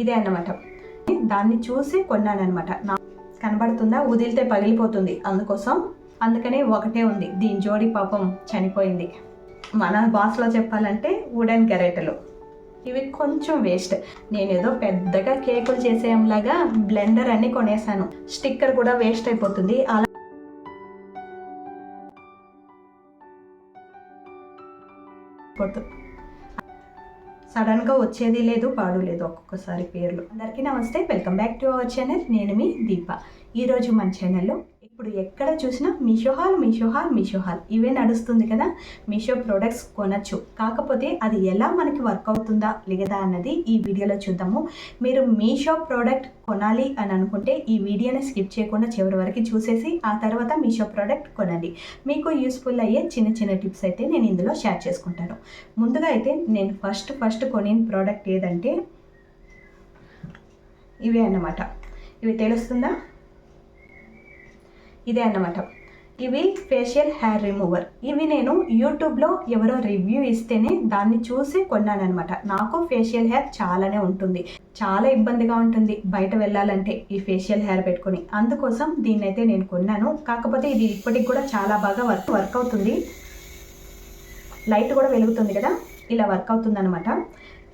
ఇదే అన్నమాట. దాన్ని చూసి కొన్నానమాట నా కనబడుతుందా? వదిలితే పగిలిపోతుంది అందుకోసం. అందుకనే ఒకటే ఉంది. దీని జోడి పాపం చనిపోయింది. మన భాషలో చెప్పాలంటే వుడెన్ గెరెటలు. ఇవి కొంచెం వేస్ట్. నేను ఏదో పెద్దగా కేకులు చేసేయంలాగా బ్లెండర్ అన్ని కొనేసాను స్టిక్కర్ కూడా వేస్ట్ అయిపోతుంది. అలా పోతు- సడన్గా వచ్చేది లేదు పాడు లేదు ఒక్కొక్కసారి పేర్లు. అందరికీ నమస్తే welcome back to our channel. నేను మీ దీప. ఈరోజు మన ఛానల్లో ఇప్పుడు ఎక్కడ చూసినా Meesho haul Meesho haul Meesho haul. ఇవే నడుస్తుంది కదా. మీషో ప్రోడక్ట్స్ కొనచ్చు. కాకపోతే అది ఎలా మనకి వర్క్ అవుతుందా లేదా అన్నది ఈ వీడియోలో చూద్దాము. మీరు మీషో ప్రోడక్ట్ కొనాలి అని అనుకుంటే ఈ వీడియోని స్కిప్ చేయకుండా చివరి వరకు చూసేసి ఆ తర్వాత మీషో ప్రోడక్ట్ కొనండి. మీకు యూస్ఫుల్ అయ్యే చిన్న చిన్న టిప్స్ అయితే నేను ఇందులో షేర్ చేసుకుంటాను. ముందుగా అయితే నేను ఫస్ట్ ఫస్ట్ కొనిన ప్రోడక్ట్ ఏదంటే ఇవే అన్నమాట. ఇవి తెలుస్తుందా? ఇదే అన్నమాట. ఇవి ఫేషియల్ హెయిర్ రిమూవర్ ఇవి నేను యూట్యూబ్లో ఎవరో రివ్యూ ఇస్తేనే దాన్ని చూసి కొన్నానమాట నాకు ఫేషియల్ హెయిర్ చాలానే ఉంటుంది. చాలా ఇబ్బందిగా ఉంటుంది బయట వెళ్ళాలంటే ఈ ఫేషియల్ హెయిర్ పెట్టుకొని. అందుకోసం దీన్ని అయితే నేను కొన్నాను. కాకపోతే ఇది ఇప్పటికి కూడా చాలా బాగా వర్క్ వర్క్ అవుతుంది. లైట్ కూడా వెలుగుతుంది కదా? ఇలా వర్క్ అవుతుంది అనమాట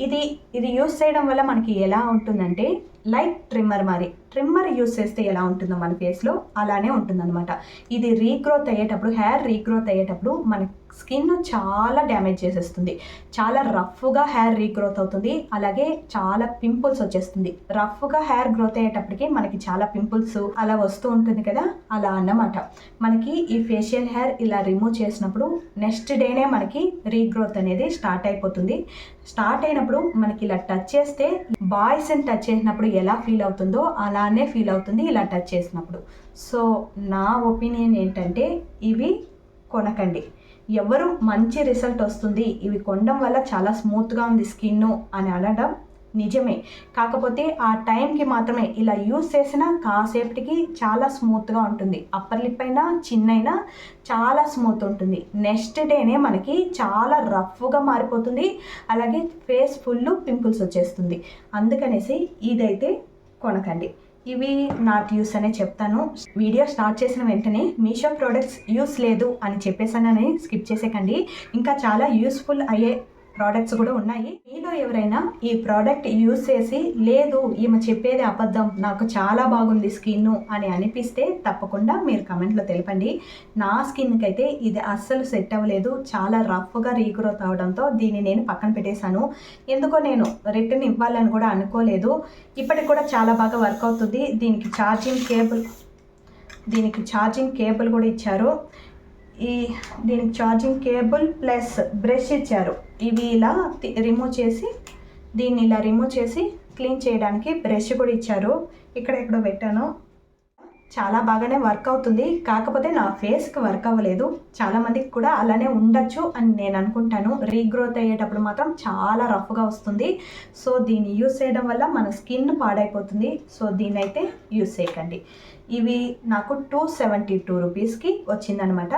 ఇది ఇది యూస్ చేయడం వల్ల మనకి ఎలా ఉంటుందంటే లైక్ ట్రిమ్మర్ మరి. ట్రిమ్మర్ యూస్ చేస్తే ఎలా ఉంటుందో మన ఫేస్లో అలానే ఉంటుందన్నమాట. ఇది రీగ్రోత్ అయ్యేటప్పుడు హెయిర్ రీగ్రోత్ అయ్యేటప్పుడు మన స్కిన్ చాలా డ్యామేజ్ చేసేస్తుంది. చాలా రఫ్గా హెయిర్ రీగ్రోత్ అవుతుంది. అలాగే చాలా పింపుల్స్ వచ్చేస్తుంది. రఫ్గా హెయిర్ గ్రోత్ అయ్యేటప్పటికి మనకి చాలా పింపుల్స్ అలా వస్తూ ఉంటుంది కదా? అలా అన్నమాట. మనకి ఈ ఫేషియల్ హెయిర్ ఇలా రిమూవ్ చేసినప్పుడు నెక్స్ట్ డేనే మనకి రీగ్రోత్ అనేది స్టార్ట్ అయిపోతుంది. స్టార్ట్ అయినప్పుడు మనకి ఇలా టచ్ చేస్తే బాయ్స్ని టచ్ చేసినప్పుడు ఎలా ఫీల్ అవుతుందో అలానే ఫీల్ అవుతుంది ఇలా టచ్ చేసినప్పుడు. సో నా ఒపీనియన్ ఏంటంటే ఇవి కొనకండి. ఎవరు మంచి రిజల్ట్ వస్తుంది ఇవి కొనడం వల్ల చాలా స్మూత్గా ఉంది స్కిన్ అని అనడం నిజమే. కాకపోతే ఆ టైంకి మాత్రమే ఇలా యూస్ చేసిన కాసేపటికి చాలా స్మూత్గా ఉంటుంది. అప్పర్ లిప్ అయినా చిన్నైనా చాలా స్మూత్ ఉంటుంది. నెక్స్ట్ డేనే మనకి చాలా రఫ్గా మారిపోతుంది. అలాగే ఫేస్ ఫుల్ పింపుల్స్ వచ్చేస్తుంది. అందుకనేసి ఇదైతే కొనకండి. ఇవి నాట్ యూస్ అనే చెప్తాను. వీడియో స్టార్ట్ చేసిన వెంటనే మీషో ప్రోడక్ట్స్ యూస్ లేదు అని చెప్పేసానని స్కిప్ చేసేకండి. ఇంకా చాలా యూస్ఫుల్ అయ్యే ప్రోడక్ట్స్ కూడా ఉన్నాయి. మీలో ఎవరైనా ఈ ప్రోడక్ట్ యూస్ చేసి లేదు ఈమె చెప్పేది అబద్ధం నాకు చాలా బాగుంది స్కిన్ అని అనిపిస్తే తప్పకుండా మీరు కమెంట్లో తెలపండి. నా స్కిన్కి అయితే ఇది అస్సలు సెట్ అవ్వలేదు. చాలా రఫ్గా రీగ్రోత్ అవడంతో దీన్ని నేను పక్కన పెట్టేశాను. ఎందుకో నేను రిటర్న్ ఇవ్వాలని కూడా అనుకోలేదు. ఇప్పటికి కూడా చాలా బాగా వర్క్ అవుతుంది. దీనికి ఛార్జింగ్ కేబుల్ దీనికి ఛార్జింగ్ కేబుల్ కూడా ఇచ్చారు. ఈ దీనికి ఛార్జింగ్ కేబుల్ ప్లస్ బ్రష్ ఇచ్చారు. ఇవి ఇలా రిమూవ్ చేసి దీన్ని ఇలా రిమూవ్ చేసి క్లీన్ చేయడానికి బ్రష్ కూడా ఇచ్చారు. ఇక్కడ ఎక్కడో పెట్టాను. చాలా బాగానే వర్క్ అవుతుంది. కాకపోతే నా ఫేస్కి వర్క్ అవ్వలేదు. చాలా మందికి కూడా అలానే ఉండొచ్చు అని నేను అనుకుంటాను. రీగ్రోత్ అయ్యేటప్పుడు మాత్రం చాలా రఫ్గా వస్తుంది. సో దీన్ని యూస్ చేయడం వల్ల మన స్కిన్ పాడైపోతుంది. సో దీన్ని అయితే యూస్ చేయకండి. ఇవి నాకు టూ సెవెంటీ టూ రూపీస్కి వచ్చిందనమాట.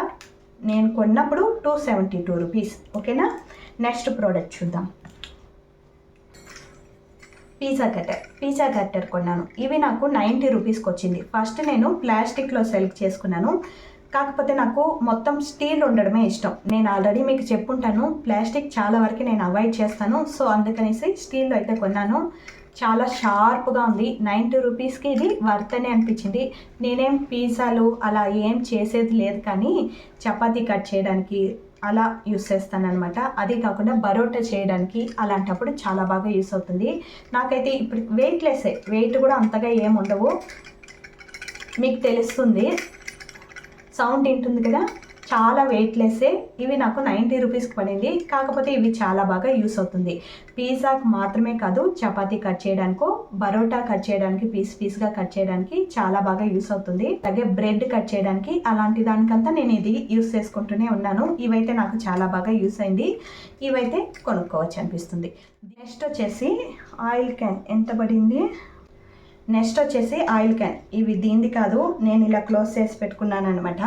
నేను కొన్నప్పుడు టూ సెవెంటీ టూ రూపీస్ ఓకేనా నెక్స్ట్ ప్రోడక్ట్ చూద్దాం. పిజ్జా కట్టర్ పిజ్జా కట్టర్ కొన్నాను. ఇవి నాకు నైంటీ రూపీస్కి వచ్చింది. ఫస్ట్ నేను ప్లాస్టిక్లో సెలెక్ట్ చేసుకున్నాను. కాకపోతే నాకు మొత్తం స్టీల్ ఉండడమే ఇష్టం. నేను ఆల్రెడీ మీకు చెప్పుంటాను ప్లాస్టిక్ చాలా వరకు నేను అవాయిడ్ చేస్తాను. సో అందుకనేసి స్టీల్లో అయితే కొన్నాను. చాలా షార్ప్గా ఉంది. నైంటీ రూపీస్కి ఇది వర్త్ అనిపించింది. నేనేం పిజ్జాలు అలా ఏం చేసేది లేదు కానీ చపాతీ కట్ చేయడానికి అలా యూస్ చేస్తాను అనమాట అదే కాకుండా బరోటా చేయడానికి అలాంటప్పుడు చాలా బాగా యూస్ అవుతుంది. నాకైతే ఇప్పుడు వెయిట్లెస్సే. వెయిట్ కూడా అంతగా ఏం ఉండవు. మీకు తెలుస్తుంది. సౌండ్ ఏంటుంది కదా? చాలా వెయిట్లెస్సే ఇవి నాకు నైంటీ రూపీస్కి పడింది. కాకపోతే ఇవి చాలా బాగా యూస్ అవుతుంది. పిజ్జాకి మాత్రమే కాదు చపాతీ కట్ చేయడానికో బరోటా కట్ చేయడానికి పీస్ పీస్గా కట్ చేయడానికి చాలా బాగా యూస్ అవుతుంది. అలాగే బ్రెడ్ కట్ చేయడానికి అలాంటి దానికంతా నేను ఇది యూస్ చేసుకుంటూనే ఉన్నాను. ఇవైతే నాకు చాలా బాగా యూస్ అయింది. ఇవైతే కొనుక్కోవచ్చు అనిపిస్తుంది. నెక్స్ట్ వచ్చేసి ఆయిల్ క్యాన్ ఎంత పడింది? నెక్స్ట్ వచ్చేసి ఆయిల్ క్యాన్. ఇవి దీనిది కాదు నేను ఇలా క్లోజ్ చేసి పెట్టుకున్నాను అనమాట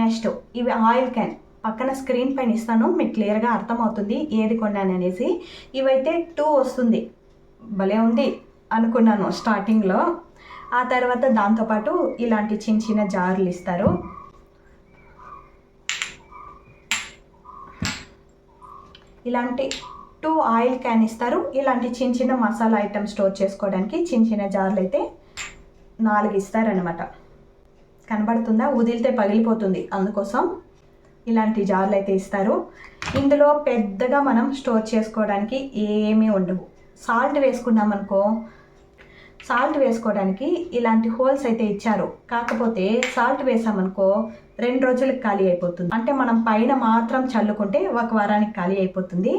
నెక్స్ట్ ఇవి ఆయిల్ క్యాన్. పక్కన స్క్రీన్ పైన ఇస్తాను మీకు క్లియర్గా అర్థమవుతుంది ఏది కొన్నాను అనేసి. ఇవైతే టూ వస్తుంది. భలే ఉంది అనుకున్నాను స్టార్టింగ్లో. ఆ తర్వాత దాంతోపాటు ఇలాంటి చిన్న చిన్న జార్లు ఇస్తారు. ఇలాంటి టూ ఆయిల్ క్యాన్ ఇస్తారు. ఇలాంటి చిన్న చిన్న మసాలా ఐటమ్ స్టోర్ చేసుకోవడానికి చిన్న చిన్న జార్లు అయితే నాలుగు ఇస్తారనమాట కనబడుతుందా? వదిలితే పగిలిపోతుంది అందుకోసం ఇలాంటి జార్లు అయితే ఇస్తారు. ఇందులో పెద్దగా మనం స్టోర్ చేసుకోవడానికి ఏమీ ఉండవు. సాల్ట్ వేసుకున్నాం అనుకో సాల్ట్ వేసుకోవడానికి ఇలాంటి హోల్స్ అయితే ఇచ్చారు. కాకపోతే సాల్ట్ వేసామనుకో రెండు రోజులకు ఖాళీ అయిపోతుంది. అంటే మనం పైన మాత్రం చల్లుకుంటే ఒక వారానికి ఖాళీ అయిపోతుంది.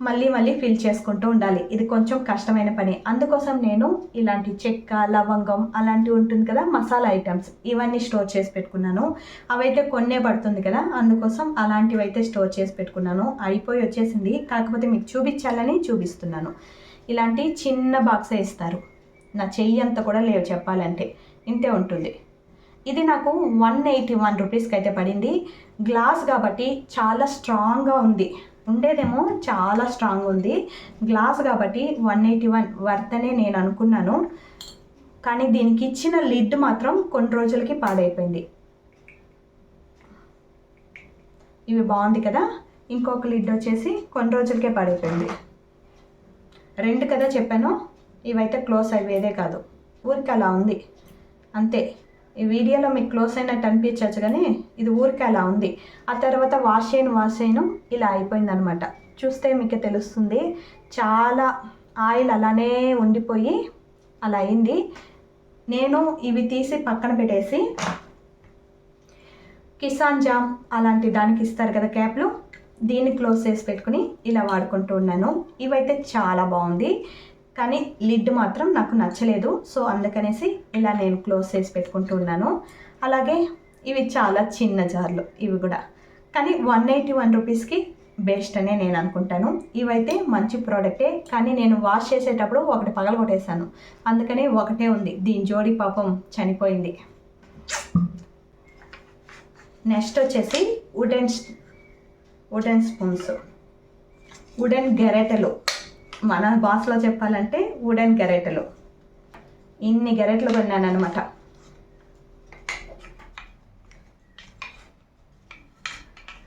మళ్ళీ మళ్ళీ ఫిల్ చేసుకుంటూ ఉండాలి. ఇది కొంచెం కష్టమైన పని. అందుకోసం నేను ఇలాంటి చెక్క లవంగం అలాంటివి ఉంటుంది కదా మసాలా ఐటమ్స్ ఇవన్నీ స్టోర్ చేసి పెట్టుకున్నాను. అవైతే కొన్నే పడుతుంది కదా అందుకోసం అలాంటివి అయితే స్టోర్ చేసి పెట్టుకున్నాను. అయిపోయి వచ్చేసింది. కాకపోతే మీకు చూపించాలని చూపిస్తున్నాను. ఇలాంటి చిన్న బాక్సే ఇస్తారు. నా చెయ్యి అంత కూడా లేవు చెప్పాలంటే. ఇంతే ఉంటుంది. ఇది నాకు వన్ ఎయిటీ వన్ రూపీస్కి అయితే పడింది. గ్లాస్ కాబట్టి చాలా స్ట్రాంగ్గా ఉంది. ఉండేదేమో చాలా స్ట్రాంగ్ ఉంది. గ్లాస్ కాబట్టి వన్ ఎయిటీ వన్ వర్త్ అనే నేను అనుకున్నాను. కానీ దీనికి ఇచ్చిన లిడ్ మాత్రం కొన్ని రోజులకి పాడైపోయింది. ఇవి బాగుంది కదా? ఇంకొక లిడ్ వచ్చేసి కొన్ని రోజులకే పాడైపోయింది. రెండు కదా చెప్పాను? ఇవైతే క్లోజ్ అయ్యేదే కాదు. ఊరికి అలా ఉంది. అంతే. ఈ వీడియోలో మీకు క్లోజ్ అయినట్టు అనిపించవచ్చు కానీ ఇది ఊరికే అలా ఉంది. ఆ తర్వాత వాష్ అయిన వాష్ అయిన ఇలా అయిపోయిందనమాట. చూస్తే మీకు తెలుస్తుంది చాలా ఆయిల్ అలానే ఉండిపోయి అలా అయింది. నేను ఇవి తీసి పక్కన పెట్టేసి కిసాన్ జామ్ అలాంటి దానికి ఇస్తారు కదా క్యాప్లు దీన్ని క్లోజ్ చేసి పెట్టుకుని ఇలా వాడుకుంటూ ఉన్నాను. ఇవైతే చాలా బాగుంది. కానీ లిడ్ మాత్రం నాకు నచ్చలేదు. సో అందుకనేసి ఇలా నేను క్లోజ్ చేసి పెట్టుకుంటూ ఉన్నాను అలాగే ఇవి చాలా చిన్న జార్లు ఇవి కూడా. కానీ వన్ ఎయిటీ వన్ రూపీస్కి బెస్ట్ అనే నేను అనుకుంటాను. ఇవైతే మంచి ప్రోడక్టే కానీ నేను వాష్ చేసేటప్పుడు ఒకటి పగలగొట్టేశాను. అందుకని ఒకటే ఉంది. దీని జోడి పాపం చనిపోయింది. నెక్స్ట్ వచ్చేసి వుడెన్ వుడెన్ స్పూన్స్. వుడెన్ గెరెటలు. మన భాషలో చెప్పాలంటే వుడెన్ గెరెటలు. ఇన్ని గెరెట్లు కొన్నాను అనమాట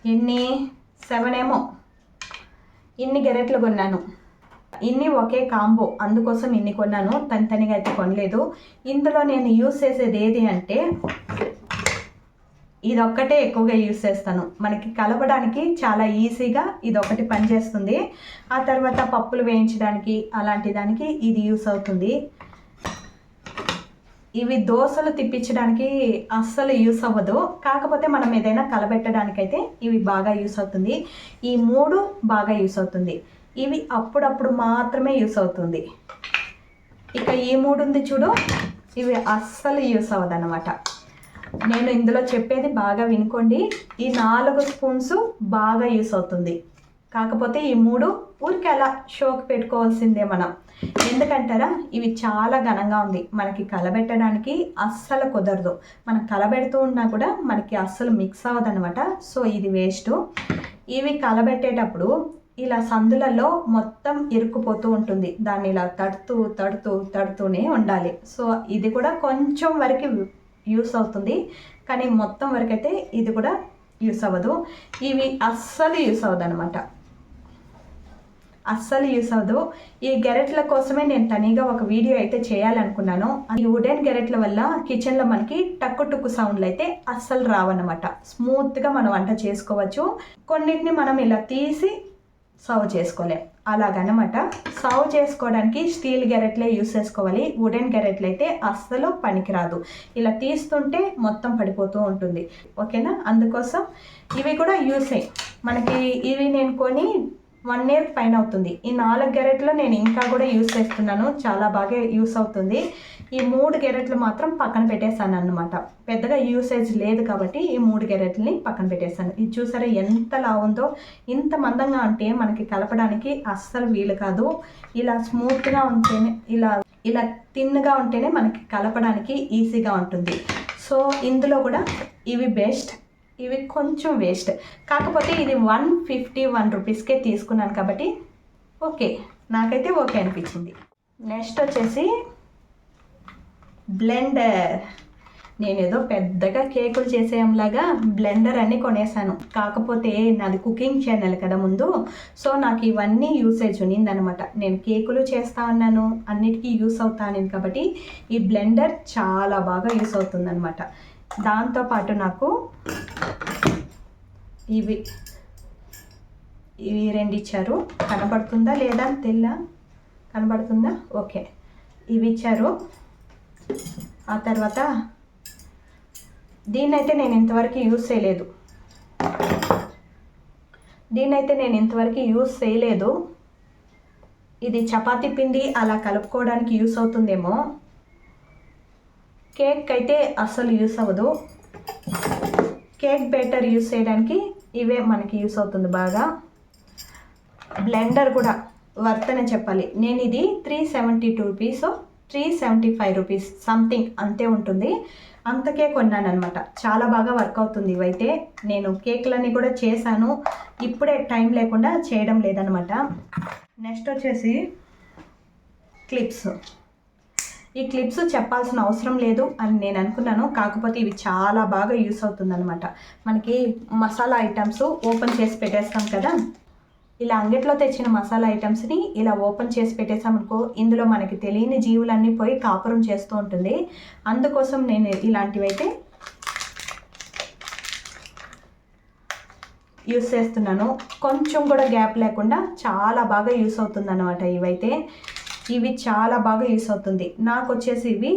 ఎన్ని సెవెన్ ఏమో. ఇన్ని గెరెట్లు కొన్నాను. ఇన్ని ఒకే కాంబో అందుకోసం ఇన్ని కొన్నాను. తనితనిగా అయితే కొనలేదు. ఇందులో నేను యూస్ చేసేది ఏది అంటే ఇదొక్కటే ఎక్కువగా యూస్ చేస్తాను. మనకి కలపడానికి చాలా ఈజీగా ఇది ఒకటి పనిచేస్తుంది. ఆ తర్వాత పప్పులు వేయించడానికి అలాంటి దానికి ఇది యూస్ అవుతుంది. ఇవి దోశలు తిప్పించడానికి అస్సలు యూస్ అవ్వదు. కాకపోతే మనం ఏదైనా కలబెట్టడానికైతే ఇవి బాగా యూస్ అవుతుంది. ఈ మూడు బాగా యూస్ అవుతుంది. ఇవి అప్పుడప్పుడు మాత్రమే యూస్ అవుతుంది. ఇక ఈ మూడు ఉంది చూడు ఇవి అస్సలు యూస్ అవ్వదు అన్నమాట నేను ఇందులో చెప్పేది బాగా వినుకోండి. ఈ నాలుగు స్పూన్స్ బాగా యూస్ అవుతుంది. కాకపోతే ఈ మూడు ఊరికి అలా షోకి పెట్టుకోవాల్సిందే మనం. ఎందుకంటారా? ఇవి చాలా ఘనంగా ఉంది. మనకి కలబెట్టడానికి అస్సలు కుదరదు. మనం కలబెడుతూ ఉన్నా కూడా మనకి అస్సలు మిక్స్ అవ్వదనమాట సో ఇది వేస్ట్. ఇవి కలబెట్టేటప్పుడు ఇలా సందులలో మొత్తం ఇరుక్కుపోతూ ఉంటుంది. దాన్ని ఇలా తడుతూ తడుతూ తడుతూనే ఉండాలి. సో ఇది కూడా కొంచెం వరకు యూస్ అవుతుంది. కానీ మొత్తం వరకు అయితే ఇది కూడా యూస్ అవ్వదు. ఇవి అస్సలు యూస్ అవ్వదు అనమాట అస్సలు యూస్ అవ్వదు. ఈ గెరెట్ల కోసమే నేను తనీగా ఒక వీడియో అయితే చేయాలనుకున్నాను. ఈ వుడెన్ గెరెట్ల వల్ల కిచెన్లో మనకి టక్కు టుక్కు సౌండ్లు అయితే అస్సలు రావన్నమాట. స్మూత్గా మనం వంట చేసుకోవచ్చు. కొన్నిటిని మనం ఇలా తీసి సర్వ్ చేసుకోలేం. అలాగనమాట. సర్వ్ చేసుకోవడానికి స్టీల్ గెరెట్లే యూస్ చేసుకోవాలి. వుడెన్ గెరెట్లు అయితే అస్సలు పనికిరాదు. ఇలా తీస్తుంటే మొత్తం పడిపోతూ ఉంటుంది. ఓకేనా? అందుకోసం ఇవి కూడా యూస్. అయ్యి మనకి ఇవి నేను కొని వన్ ఇయర్ పైన అవుతుంది. ఈ నాలుగు గెరెట్లు నేను ఇంకా కూడా యూస్ చేస్తున్నాను. చాలా బాగా యూస్ అవుతుంది. ఈ మూడు గెరెట్లు మాత్రం పక్కన పెట్టేశాను అన్నమాట. పెద్దగా యూసేజ్ లేదు కాబట్టి ఈ మూడు గెరెట్లని పక్కన పెట్టేశాను. ఇది చూసారా ఎంత లావుందో? ఉందో ఇంత మందంగా ఉంటే మనకి కలపడానికి అస్సలు వీలు కాదు. ఇలా స్మూత్గా ఉంటేనే ఇలా ఇలా తిన్నుగా ఉంటేనే మనకి కలపడానికి ఈజీగా ఉంటుంది. సో ఇందులో కూడా ఇవి బెస్ట్ ఇవి కొంచెం వేస్ట్ కాకపోతే ఇది వన్ ఫిఫ్టీ వన్ రూపీస్కే తీసుకున్నాను కాబట్టి ఓకే. నాకైతే ఓకే అనిపించింది. నెక్స్ట్ వచ్చేసి బ్లెండర్ నేను ఏదో పెద్దగా కేకులు చేసేయంలాగా బ్లెండర్ అన్ని కొనేసాను. కాకపోతే నాది కుకింగ్ ఛానల్ కదా ముందు. సో నాకు ఇవన్నీ యూసేజ్ ఉన్నిందనమాట. నేను కేకులు చేస్తా ఉన్నాను అన్నిటికీ యూస్ అవుతాను కాబట్టి ఈ బ్లెండర్ చాలా బాగా యూస్ అవుతుందనమాట. దాంతోపాటు నాకు ఇవి. ఇవి రెండు ఇచ్చారు. కనబడుతుందా లేదా తెల్ల? కనబడుతుందా? ఓకే. ఇవి ఇచ్చారు. ఆ తర్వాత దీన్నైతే నేను ఇంతవరకు యూస్ చేయలేదు. దీన్నైతే నేను ఇంతవరకు యూస్ చేయలేదు. ఇది చపాతీ పిండి అలా కలుపుకోవడానికి యూస్ అవుతుందేమో. కేక్ అయితే అస్సలు యూస్ అవ్వదు. కేక్ బెటర్ యూస్ చేయడానికి ఇవే మనకి యూస్ అవుతుంది బాగా. బ్లెండర్ కూడా వర్తనే చెప్పాలి. నేను ఇది three seventy two rupees three seventy five rupees something అంతే ఉంటుంది. అంతకే కొన్నానమాట చాలా బాగా వర్క్ అవుతుంది ఇవైతే. నేను కేక్లన్నీ కూడా చేశాను. ఇప్పుడే టైం లేకుండా చేయడం లేదనమాట నెక్స్ట్ వచ్చేసి క్లిప్స్ ఈ క్లిప్స్ చెప్పాల్సిన అవసరం లేదు అని నేను అనుకున్నాను. కాకపోతే ఇవి చాలా బాగా యూస్ అవుతుందన్నమాట. మనకి మసాలా ఐటమ్స్ ఓపెన్ చేసి పెట్టేస్తాం కదా? ఇలా అంగట్లో తెచ్చిన మసాలా ఐటమ్స్ని ఇలా ఓపెన్ చేసి పెట్టేసామనుకో ఇందులో మనకి తెలియని జీవులన్నీ పోయి కాపురం చేస్తూ ఉంటుంది. అందుకోసం నేను ఇలాంటివైతే యూస్ చేస్తున్నాను. కొంచెం కూడా గ్యాప్ లేకుండా చాలా బాగా యూస్ అవుతుందన్నమాట ఇవైతే. ఇవి చాలా బాగా యూస్ అవుతుంది. నాకు వచ్చేసి ఇవి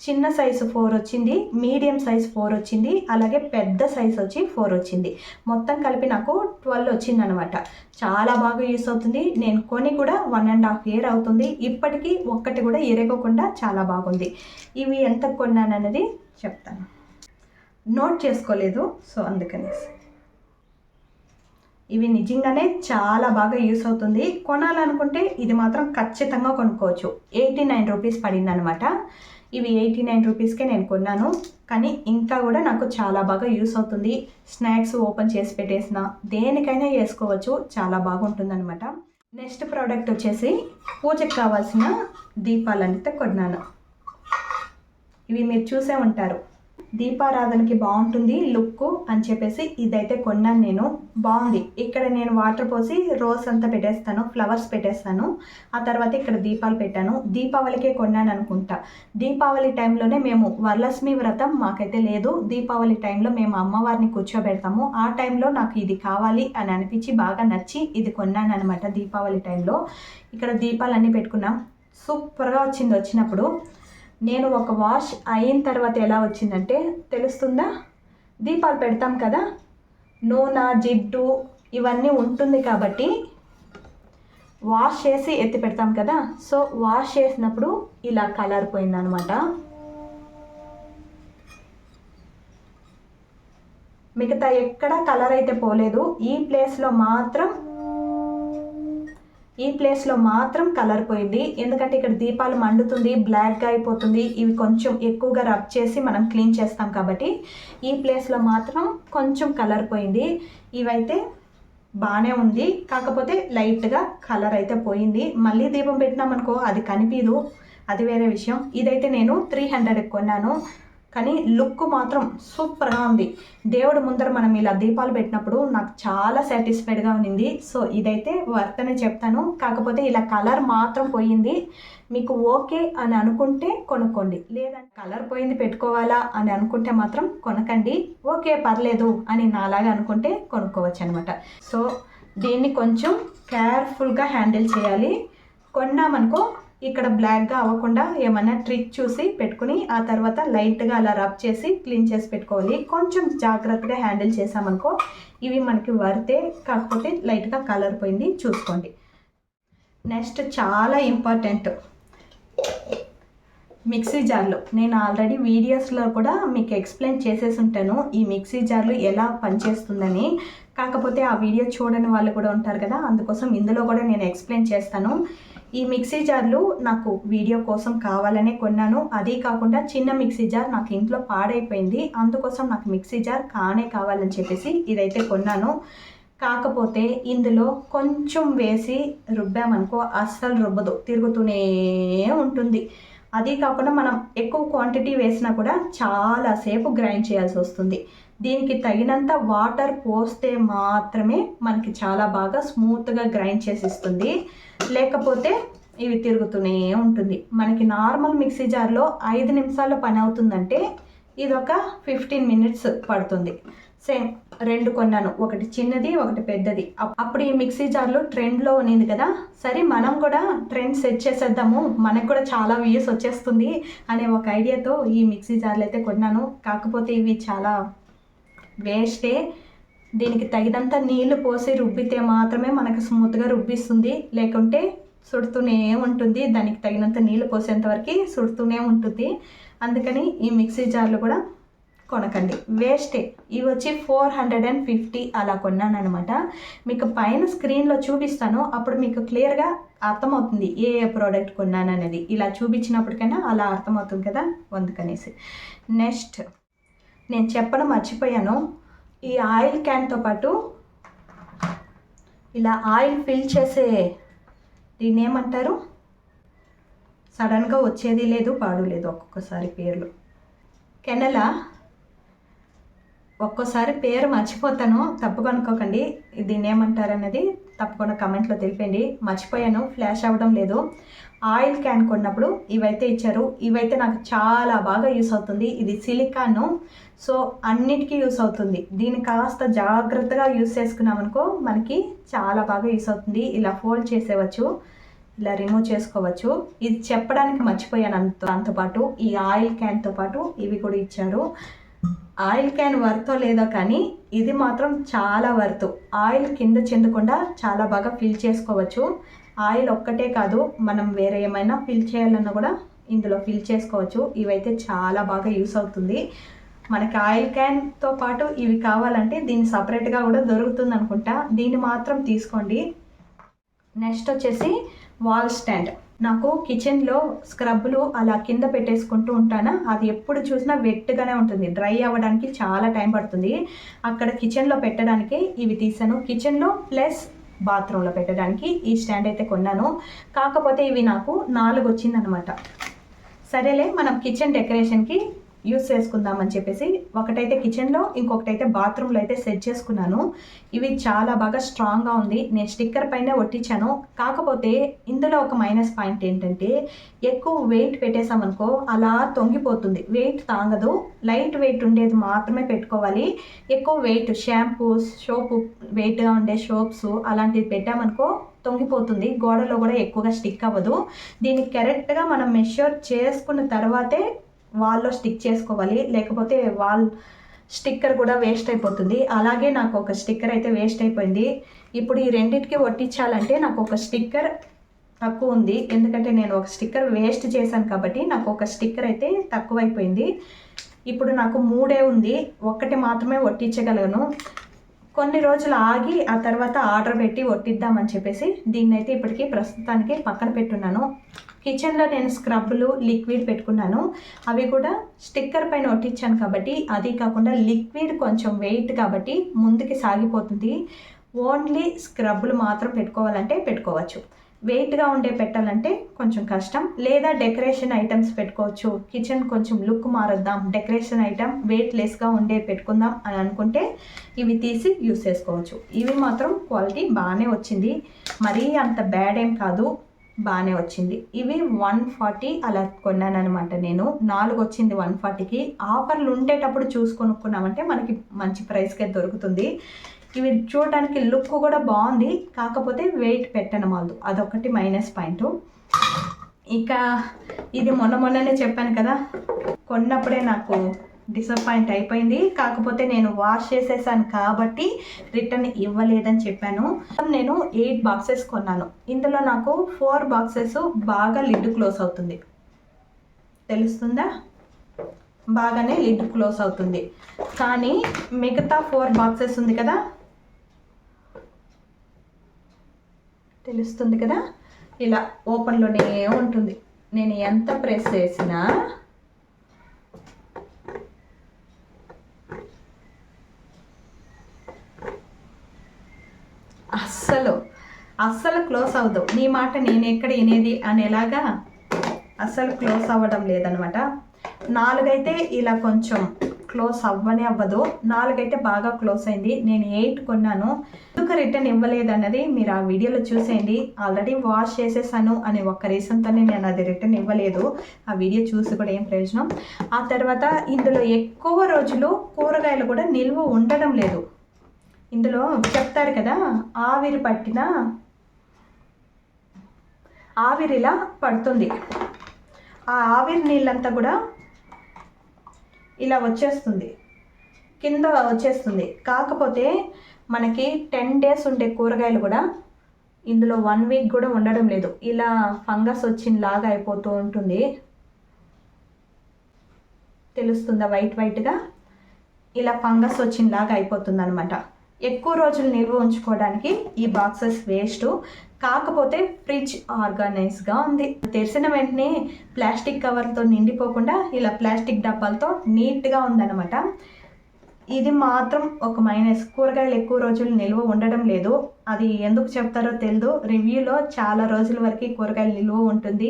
చిన్న సైజు ఫోర్ వచ్చింది మీడియం సైజ్ ఫోర్ వచ్చింది అలాగే పెద్ద సైజ్ వచ్చి ఫోర్ వచ్చింది. మొత్తం కలిపి నాకు ట్వెల్వ్ వచ్చింది అనమాట చాలా బాగా యూస్ అవుతుంది. నేను కొని కూడా వన్ అండ్ హాఫ్ ఇయర్ అవుతుంది. ఇప్పటికీ ఒక్కటి కూడా ఇరగకుండా చాలా బాగుంది. ఇవి ఎంత కొన్నానన్నది చెప్తాను. నోట్ చేసుకోలేదు సో అందుకనేసి. ఇవి నిజంగానే చాలా బాగా యూస్ అవుతుంది. కొనాలనుకుంటే ఇది మాత్రం ఖచ్చితంగా కొనుక్కోవచ్చు. ఎయిటీ నైన్ రూపీస్ పడింది అనమాట ఇవి ఎయిటీ నైన్ రూపీస్కే నేను కొన్నాను. కానీ ఇంకా కూడా నాకు చాలా బాగా యూస్ అవుతుంది. స్నాక్స్ ఓపెన్ చేసి పెట్టేసిన దేనికైనా వేసుకోవచ్చు. చాలా బాగుంటుంది అనమాట నెక్స్ట్ ప్రోడక్ట్ వచ్చేసి పూజకు కావాల్సిన దీపాలంతా కొన్నాను. ఇవి మీరు చూసే ఉంటారు. దీపారాధనకి బాగుంటుంది లుక్ అని చెప్పేసి ఇదైతే కొన్నాను నేను. బాగుంది. ఇక్కడ నేను వాటర్ పోసి రోజ్ అంతా పెట్టేస్తాను ఫ్లవర్స్ పెట్టేస్తాను. ఆ తర్వాత ఇక్కడ దీపాలు పెట్టాను. దీపావళికే కొన్నాను అనుకుంటా. దీపావళి టైంలోనే మేము వరలక్ష్మి వ్రతం మాకైతే లేదు. దీపావళి టైంలో మేము అమ్మవారిని కూర్చోబెడతాము. ఆ టైంలో నాకు ఇది కావాలి అని అనిపించి బాగా నచ్చి ఇది కొన్నాను అనమాట దీపావళి టైంలో. ఇక్కడ దీపాలన్నీ పెట్టుకున్నాం. సూపర్గా వచ్చింది వచ్చినప్పుడు. నేను ఒక వాష్ అయిన తర్వాత ఎలా వచ్చిందంటే తెలుస్తుందా? దీపాలు పెడతాం కదా? నూనె జిడ్డు ఇవన్నీ ఉంటుంది కాబట్టి వాష్ చేసి ఎత్తి పెడతాం కదా? సో వాష్ చేసినప్పుడు ఇలా కలర్ పోయిందనమాట మిగతా ఎక్కడ కలర్ అయితే పోలేదు. ఈ ప్లేస్లో మాత్రం ఈ ప్లేస్లో మాత్రం కలర్ పోయింది. ఎందుకంటే ఇక్కడ దీపాలు మండుతుంది బ్లాక్గా అయిపోతుంది. ఇవి కొంచెం ఎక్కువగా రబ్ చేసి మనం క్లీన్ చేస్తాం కాబట్టి ఈ ప్లేస్లో మాత్రం కొంచెం కలర్ పోయింది. ఇవైతే బాగానే ఉంది. కాకపోతే లైట్గా కలర్ అయితే పోయింది. మళ్ళీ దీపం పెట్టినామనుకో అది కనిపించదు అది వేరే విషయం. ఇదైతే నేను త్రీ హండ్రెడ్కి కొన్నాను. కానీ లుక్ మాత్రం సూపర్గా ఉంది. దేవుడు ముందర మనం ఇలా దీపాలు పెట్టినప్పుడు నాకు చాలా సాటిస్ఫైడ్గా ఉన్నింది. సో ఇదైతే వర్త్ అని చెప్తాను. కాకపోతే ఇలా కలర్ మాత్రం పోయింది. మీకు ఓకే అని అనుకుంటే కొనుక్కోండి. లేదంటే కలర్ పోయింది పెట్టుకోవాలా అని అనుకుంటే మాత్రం కొనకండి. ఓకే పర్లేదు అని నాలాగా అనుకుంటే కొనుక్కోవచ్చు అనమాట సో దీన్ని కొంచెం కేర్ఫుల్గా హ్యాండిల్ చేయాలి. కొన్నామనుకో ఇక్కడ బ్లాక్గా అవ్వకుండా ఏమైనా ట్రిక్ చూసి పెట్టుకుని ఆ తర్వాత లైట్గా అలా రబ్ చేసి క్లీన్ చేసి పెట్టుకోవాలి. కొంచెం జాగ్రత్తగా హ్యాండిల్ చేసామనుకో ఇవి మనకి వర్తే కాకపోతే లైట్గా కలర్ పోయింది చూసుకోండి. నెక్స్ట్ చాలా ఇంపార్టెంట్ మిక్సీ జార్లు. నేను ఆల్రెడీ వీడియోస్లో కూడా మీకు ఎక్స్ప్లెయిన్ చేసేసి ఉంటాను ఈ మిక్సీ జార్లు ఎలా పనిచేస్తుందని. కాకపోతే ఆ వీడియో చూడని వాళ్ళు కూడా ఉంటారు కదా అందుకోసం ఇందులో కూడా నేను ఎక్స్ప్లెయిన్ చేస్తాను. ఈ మిక్సీ జార్లు నాకు వీడియో కోసం కావాలనే కొన్నాను. అదే కాకుండా చిన్న మిక్సీ జార్ నాకు ఇంట్లో పాడైపోయింది. అందుకోసం నాకు మిక్సీ జార్ కానే కావాలని చెప్పేసి ఇదైతే కొన్నాను. కాకపోతే ఇందులో కొంచెం వేసి రుబ్బామనుకో అస్సలు రుబ్బదు. తిరుగుతూనే ఉంటుంది. అది కాకుండా మనం ఎక్కువ క్వాంటిటీ వేసినా కూడా చాలాసేపు గ్రైండ్ చేయాల్సి వస్తుంది. దీనికి తగినంత వాటర్ పోస్తే మాత్రమే మనకి చాలా బాగా స్మూత్గా గ్రైండ్ చేసి ఇస్తుంది లేకపోతే ఇవి తిరుగుతూనే ఉంటుంది. మనకి నార్మల్ మిక్సీ జార్లో ఐదు నిమిషాల్లో పని అవుతుందంటే ఇది ఒక ఫిఫ్టీన్ మినిట్స్ పడుతుంది. సేమ్ రెండు కొన్నాను. ఒకటి చిన్నది ఒకటి పెద్దది. అప్పుడు ఈ మిక్సీ జార్లు ట్రెండ్లో ఉన్నింది కదా? సరే మనం కూడా ట్రెండ్ సెట్ చేసేద్దాము. మనకు కూడా చాలా వ్యూస్ వచ్చేస్తుంది అనే ఒక ఐడియాతో ఈ మిక్సీ జార్లు అయితే కొన్నాను. కాకపోతే ఇవి చాలా వేస్టే దీనికి తగినంత నీళ్ళు పోసి రుబ్బితే మాత్రమే మనకు స్మూత్గా రుబ్బిస్తుంది. లేకుంటే సుడుతూనే ఉంటుంది. దానికి తగినంత నీళ్ళు పోసేంతవరకు సుడుతూనే ఉంటుంది. అందుకని ఈ మిక్సీ జార్లు కూడా కొనకండి. వేస్టే. ఇవి వచ్చి ఫోర్ హండ్రెడ్ అండ్ ఫిఫ్టీ అలా కొన్నాను అనమాట మీకు పైన స్క్రీన్లో చూపిస్తాను. అప్పుడు మీకు క్లియర్గా అర్థమవుతుంది ఏ ఏ ప్రోడక్ట్ కొన్నాను అనేది ఇలా చూపించినప్పటికైనా అలా అర్థమవుతుంది కదా? అందుకనేసి. నెక్స్ట్. నేను చెప్పడం మర్చిపోయాను. ఈ ఆయిల్ క్యాన్తో పాటు ఇలా ఆయిల్ ఫిల్ చేసే దీన్ని ఏమంటారు? సడన్గా వచ్చేది లేదు పాడు లేదు ఒక్కొక్కసారి పేర్లు. కెనల ఒక్కోసారి పేరు మర్చిపోతాను. తప్పుగా అనుకోకండి. దీన్ని ఏమంటారు అనేది తప్పకుండా కమెంట్లో తెలిపండి. మర్చిపోయాను ఫ్లాష్ అవ్వడం లేదు. ఆయిల్ క్యాన్ కొన్నప్పుడు ఇవైతే ఇచ్చారు. ఇవైతే నాకు చాలా బాగా యూస్ అవుతుంది. ఇది సిలికాను. సో అన్నిటికీ యూస్ అవుతుంది. దీన్ని కాస్త జాగ్రత్తగా యూస్ చేసుకున్నామనుకో మనకి చాలా బాగా యూస్ అవుతుంది. ఇలా ఫోల్డ్ చేసేవచ్చు. ఇలా రిమూవ్ చేసుకోవచ్చు. ఇది చెప్పడానికి మర్చిపోయాను అంత దాంతోపాటు ఈ ఆయిల్ క్యాన్తో పాటు ఇవి కూడా ఇచ్చారు. ఆయిల్ క్యాన్ వర్తో లేదో కానీ ఇది మాత్రం చాలా వర్త్. ఆయిల్ కింద చెందకుండా చాలా బాగా ఫిల్ చేసుకోవచ్చు. ఆయిల్ ఒక్కటే కాదు మనం వేరే ఏమైనా ఫిల్ చేయాలన్నా కూడా ఇందులో ఫిల్ చేసుకోవచ్చు. ఇవైతే చాలా బాగా యూస్ అవుతుంది. మనకి ఆయిల్ క్యాన్తో పాటు ఇవి కావాలంటే దీన్ని సపరేట్గా కూడా దొరుకుతుంది అనుకుంటా. దీన్ని మాత్రం తీసుకోండి. నెక్స్ట్ వచ్చేసి వాల్ స్టాండ్ నాకు కిచెన్లో స్క్రబ్లు అలా కింద పెట్టేసుకుంటూ ఉంటాను? అది ఎప్పుడు చూసినా వెట్టుగానే ఉంటుంది. డ్రై అవ్వడానికి చాలా టైం పడుతుంది. అక్కడ కిచెన్లో పెట్టడానికి ఇవి తీసాను. కిచెన్లో ప్లస్ బాత్రూంలో పెట్టడానికి ఈ స్టాండ్ అయితే కొన్నాను. కాకపోతే ఇవి నాకు నాలుగు వచ్చిందనమాట సరేలే మనం కిచెన్ డెకరేషన్కి యూస్ చేసుకుందామని చెప్పేసి ఒకటైతే కిచెన్లో ఇంకొకటైతే బాత్రూంలో అయితే సెట్ చేసుకున్నాను. ఇవి చాలా బాగా స్ట్రాంగ్గా ఉంది. నేను స్టిక్కర్ పైన ఒట్టించాను. కాకపోతే ఇందులో ఒక మైనస్ పాయింట్ ఏంటంటే ఎక్కువ వెయిట్ పెట్టేసామనుకో అలా తొంగిపోతుంది. వెయిట్ తాగదు. లైట్ వెయిట్ ఉండేది మాత్రమే పెట్టుకోవాలి. ఎక్కువ వెయిట్ షాంపూస్ సోపు వెయిట్గా ఉండే సోప్స్ అలాంటివి పెట్టామనుకో తొంగిపోతుంది. గోడలో కూడా ఎక్కువగా స్టిక్ అవ్వదు. దీనికి కరెక్ట్గా మనం మెష్యూర్ చేసుకున్న తర్వాతే వాల్లో స్టిక్ చేసుకోవాలి. లేకపోతే వాల్ స్టిక్కర్ కూడా వేస్ట్ అయిపోతుంది. అలాగే నాకు ఒక స్టిక్కర్ అయితే వేస్ట్ అయిపోయింది. ఇప్పుడు ఈ రెండింటికి ఒట్టించాలంటే నాకు ఒక స్టిక్కర్ తక్కువ ఉంది. ఎందుకంటే నేను ఒక స్టిక్కర్ వేస్ట్ చేశాను కాబట్టి నాకు ఒక స్టిక్కర్ అయితే తక్కువైపోయింది. ఇప్పుడు నాకు మూడే ఉంది. ఒక్కటి మాత్రమే ఒట్టించగలను. కొన్ని రోజులు ఆగి ఆ తర్వాత ఆర్డర్ పెట్టి ఒట్టిద్దామని చెప్పేసి దీన్ని అయితే ఇప్పటికీ ప్రస్తుతానికి పక్కన పెట్టున్నాను. కిచెన్లో నేను స్క్రబ్లు లిక్విడ్ పెట్టుకున్నాను. అవి కూడా స్టిక్కర్ పైన ఒట్టించాను కాబట్టి అది కాకుండా లిక్విడ్ కొంచెం వెయిట్ కాబట్టి ముందుకి సాగిపోతుంది. ఓన్లీ స్క్రబ్లు మాత్రం పెట్టుకోవాలంటే పెట్టుకోవచ్చు. వెయిట్గా ఉండే పెట్టాలంటే కొంచెం కష్టం. లేదా డెకరేషన్ ఐటమ్స్ పెట్టుకోవచ్చు. కిచెన్ కొంచెం లుక్ మారుద్దాం. డెకరేషన్ ఐటమ్ వెయిట్ లెస్గా ఉండే పెట్టుకుందాం అని అనుకుంటే ఇవి తీసి యూస్ చేసుకోవచ్చు. ఇవి మాత్రం క్వాలిటీ బాగానే వచ్చింది. మరీ అంత బ్యాడ్ ఏం కాదు. బాగానే వచ్చింది. ఇవి వన్ ఫార్టీ అలా కొన్నాను అనమాట నేను. నాలుగు వచ్చింది వన్ ఫార్టీకి ఆఫర్లు ఉండేటప్పుడు చూసి కొనుక్కున్నామంటే మనకి మంచి ప్రైస్కే దొరుకుతుంది. ఇవి చూడడానికి లుక్ కూడా బాగుంది. కాకపోతే వెయిట్ పెట్టను వాళ్ళు అదొకటి మైనస్ పాయింట్ ఇక ఇది మొన్న మొన్ననే చెప్పాను కదా కొన్నప్పుడే నాకు డిసప్పాయింట్ అయిపోయింది. కాకపోతే నేను వాష్ చేసేసాను కాబట్టి రిటర్న్ ఇవ్వలేదని చెప్పాను. నేను ఎయిట్ బాక్సెస్ కొన్నాను. ఇందులో నాకు ఫోర్ బాక్సెస్ బాగా లిడ్ క్లోజ్ అవుతుంది. తెలుస్తుందా? బాగానే లిడ్ క్లోజ్ అవుతుంది. కానీ మిగతా ఫోర్ బాక్సెస్ ఉంది కదా తెలుస్తుంది కదా? ఇలా ఓపెన్లోనే ఉంటుంది. నేను ఎంత ప్రెస్ చేసినా అస్సలు అస్సలు క్లోజ్ అవ్వదు. నీ మాట నేను ఎక్కడ వినేది అనేలాగా అస్సలు క్లోజ్ అవ్వడం లేదనమాట నాలుగైతే ఇలా కొంచెం క్లోజ్ అవ్వనే అవ్వదు. నాలుగైతే బాగా క్లోజ్ అయింది. నేను ఎయిట్ కొన్నాను. ఎందుకు రిటర్న్ ఇవ్వలేదు అన్నది మీరు ఆ వీడియోలో చూసేయండి. ఆల్రెడీ వాష్ చేసేసాను అనే ఒక రీజన్తోనే నేను అది రిటర్న్ ఇవ్వలేదు. ఆ వీడియో చూసి కూడా ఏం ప్రయోజనం? ఆ తర్వాత ఇందులో ఎక్కువ రోజులు కూరగాయలు కూడా నిల్వ ఉండడం లేదు. ఇందులో చెప్తారు కదా ఆవిరి పట్టిన ఆవిరిలా పడుతుంది. ఆ ఆవిరి నీళ్ళంతా కూడా ఇలా వచ్చేస్తుంది. కింద వచ్చేస్తుంది. కాకపోతే మనకి టెన్ డేస్ ఉండే కూరగాయలు కూడా ఇందులో వన్ వీక్ కూడా ఉండడం లేదు. ఇలా ఫంగస్ వచ్చిన లాగా అయిపోతూ ఉంటుంది. తెలుస్తుందా వైట్ వైట్గా? ఇలా ఫంగస్ వచ్చిన లాగా అయిపోతుంది అనమాట ఎక్కువ రోజులు నిల్వ ఉంచుకోవడానికి ఈ బాక్సెస్ వేస్ట్. కాకపోతే ఫ్రిడ్జ్ ఆర్గనైజ్గా ఉంది. తెరిసిన వెంటనే ప్లాస్టిక్ కవర్తో నిండిపోకుండా ఇలా ప్లాస్టిక్ డబ్బాలతో నీట్గా ఉందన్నమాట. ఇది మాత్రం ఒక మైనస్ కూరగాయలు ఎక్కువ రోజులు నిల్వ ఉండడం లేదు. అది ఎందుకు చెప్తారో తెలియదు రివ్యూలో చాలా రోజుల వరకు కూరగాయలు నిల్వ ఉంటుంది.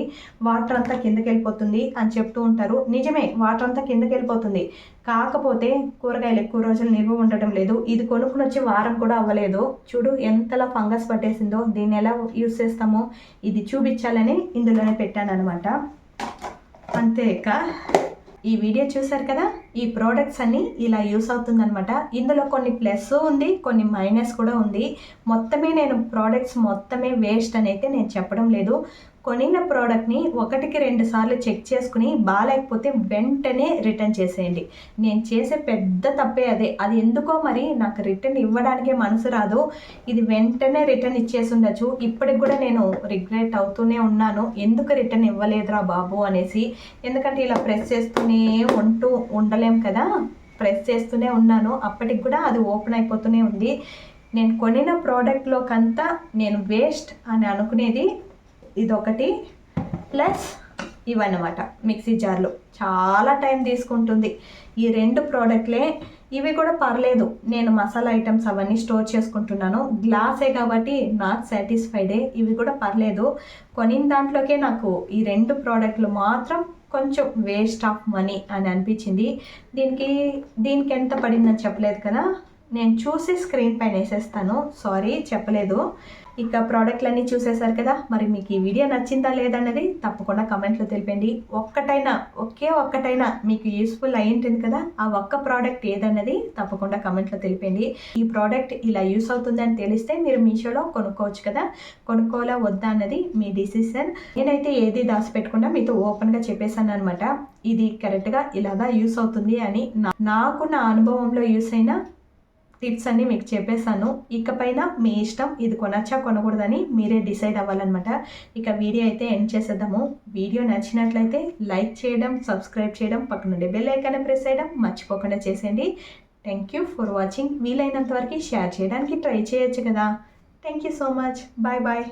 వాటర్ అంతా కిందకి వెళ్ళిపోతుంది అని చెప్తూ ఉంటారు. నిజమే వాటర్ అంతా కిందకి వెళ్ళిపోతుంది. కాకపోతే కూరగాయలు ఎక్కువ రోజులు నిల్వ ఉండడం లేదు. ఇది కొనుక్కుని వచ్చి వారం కూడా అవ్వలేదు. చూడు ఎంతలా ఫంగస్ పట్టేసిందో. దీన్ని ఎలా యూస్ చేస్తామో ఇది చూపించాలని ఇందులోనే పెట్టాను అనమాట అంతేక ఈ వీడియో చూసారు కదా? ఈ ప్రోడక్ట్స్ అన్నీ ఇలా యూస్ అవుతుందనమాట ఇందులో కొన్ని ప్లస్ ఉంది కొన్ని మైనస్ కూడా ఉంది. మొత్తమే నేను ప్రోడక్ట్స్ మొత్తమే వేస్ట్ అని అయితే నేను చెప్పడం లేదు. కొనిన ప్రోడక్ట్ని ఒకటికి రెండు సార్లు చెక్ చేసుకుని బాగాలేకపోతే వెంటనే రిటర్న్ చేసేయండి. నేను చేసే పెద్ద తప్పే అదే. అది ఎందుకో మరి నాకు రిటర్న్ ఇవ్వడానికే మనసు రాదు. ఇది వెంటనే రిటర్న్ ఇచ్చేసి ఉండొచ్చు. ఇప్పటికి కూడా నేను రిగ్రెట్ అవుతూనే ఉన్నాను. ఎందుకు రిటర్న్ ఇవ్వలేదురా బాబు అనేసి. ఎందుకంటే ఇలా ప్రెస్ చేస్తూనే ఉంటూ ఉండలేం కదా. ప్రెస్ చేస్తూనే ఉన్నాను. అప్పటికి కూడా అది ఓపెన్ అయిపోతూనే ఉంది. నేను కొనిన ప్రోడక్ట్లో కంతా నేను వేస్ట్ అని అనుకునేది ఇదొకటి ప్లస్ ఇవన్నమాట మిక్సీ జార్లు. చాలా టైం తీసుకుంటుంది. ఈ రెండు ప్రోడక్ట్లే ఇవి కూడా పర్లేదు. నేను మసాలా ఐటమ్స్ అవన్నీ స్టోర్ చేసుకుంటున్నాను. గ్లాసే కాబట్టి నాకు సాటిస్ఫైడే ఇవి కూడా పర్లేదు. కొనిన దాంట్లోకే నాకు ఈ రెండు ప్రోడక్ట్లు మాత్రం కొంచెం వేస్ట్ ఆఫ్ మనీ అని అనిపించింది. దీనికి దీనికి ఎంత పడిందని చెప్పలేదు కదా? నేను చూసి స్క్రీన్ పైన వేసేస్తాను. సారీ చెప్పలేదు. ఇక ప్రోడక్ట్లన్నీ చూసేశారు కదా మరి మీకు ఈ వీడియో నచ్చిందా లేదన్నది తప్పకుండా కమెంట్లో తెలిపండి. ఒక్కటైనా ఒకే ఒక్కటైనా మీకు యూస్ఫుల్ అయ్యింటుంది కదా ఆ ఒక్క ప్రోడక్ట్ ఏదన్నది తప్పకుండా కమెంట్లో తెలిపండి. ఈ ప్రోడక్ట్ ఇలా యూస్ అవుతుందని తెలిస్తే మీరు మీషోలో కొనుక్కోవచ్చు కదా కొనుక్కోవాలా వద్దా అన్నది మీ డిసిషన్ నేనైతే ఏది దాచిపెట్టకుండా మీతో ఓపెన్గా చెప్పేశాను అనమాట ఇది కరెక్ట్గా ఇలాగా యూస్ అవుతుంది అని నాకు నా అనుభవంలో యూస్ అయిన టిప్స్ అన్నీ మీకు చెప్పేశాను. ఇకపైన మీ ఇష్టం ఇది కొనచ్చా కొనకూడదని మీరే డిసైడ్ అవ్వాలన్నమాట. ఇక వీడియో అయితే ఎండ్ చేసేద్దాము. వీడియో నచ్చినట్లయితే లైక్ చేయడం సబ్స్క్రైబ్ చేయడం పక్కనుండే బెల్ ఐకాన్ ప్రెస్ చేయడం మర్చిపోకుండా చేసేయండి. Thank you for watching. వీలైనంత వరకు షేర్ చేయడానికి ట్రై చేయొచ్చు కదా. Thank you so much. Bye bye.